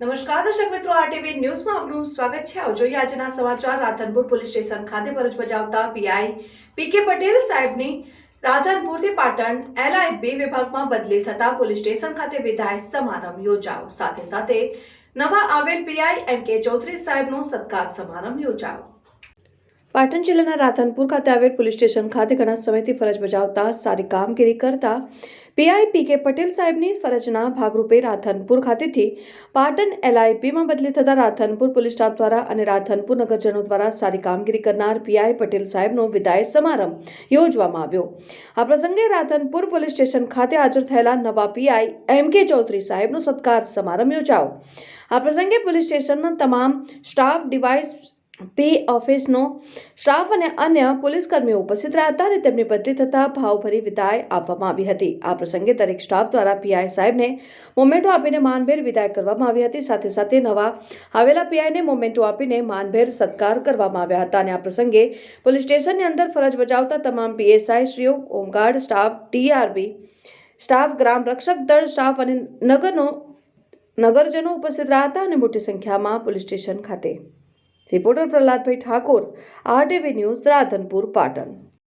નમસ્કાર, દર્શક મિત્રો આરટીવી ન્યૂઝમાં આપનું સ્વાગત છે. આવજો આજના સમાચાર. રાધનપુર પોલીસ સ્ટેશન ખાતે ફરજ બજાવતા પીઆઈ પીકે પટેલ સાહેબની રાધનપુરથી પાટણ એલઆઈ વિભાગમાં બદલી થતા પોલીસ સ્ટેશન ખાતે વિદાય સમારંભ યોજાયો. સાથે સાથે નવા આવેલ પીઆઈ એમ કે ચૌધરી સાહેબનો સત્કાર સમારંભ યોજાયો. પાટણ જિલ્લાના રાધનપુર ખાતે આવેલ પોલીસ સ્ટેશન ખાતે ઘણા સમયથી ફરજ બજાવતા સારી કામગીરી કરતા પીઆઈ કે પટેલ સાહેબની ફરજના ભાગરૂપે રાધનપુર ખાતેથી પાટણ એલઆઈપીમાં બદલી થતા રાધનપુર પોલીસ સ્ટાફ દ્વારા અને રાધનપુર નગરજનો દ્વારા સારી કામગીરી કરનાર પીઆઈ પટેલ સાહેબનો વિદાય સમારંભ યોજવામાં આવ્યો. આ પ્રસંગે રાધનપુર પોલીસ સ્ટેશન ખાતે હાજર થયેલા નવા પીઆઈ એમ કે ચૌધરી સાહેબનો સત્કાર સમારંભ યોજાયો. આ પ્રસંગે પોલીસ સ્ટેશનના તમામ સ્ટાફ, ડિવાઇસ પી ઓફિસનો સ્ટાફ અને અન્ય પોલીસ કર્મીઓ ઉપસ્થિત રહ્યા હતા અને તેમની બદલી થતા ભાવભરી વિદાય આપવામાં આવી હતી. આ પ્રસંગે દરેક સ્ટાફ દ્વારા પીઆઈ સાહેબને મોમેન્ટો આપીને માનભેર વિદાય કરવામાં આવી હતી. સાથે સાથે નવા આવેલા પીઆઈને મોમેન્ટો આપીને માનભેર સત્કાર કરવામાં આવ્યા હતા અને આ પ્રસંગે પોલીસ સ્ટેશનની અંદર ફરજ બજાવતા તમામ PSI શ્રીઓ, home guard staff TRB staff, ગ્રામ રક્ષક દળ સ્ટાફ અને નગરનો નગરજનો ઉપસ્થિત રહ્યા હતા અને મોટી સંખ્યામાં પોલીસ સ્ટેશન ખાતે reporter Prahladbhai Thakor RTV news Radhanpur Patan.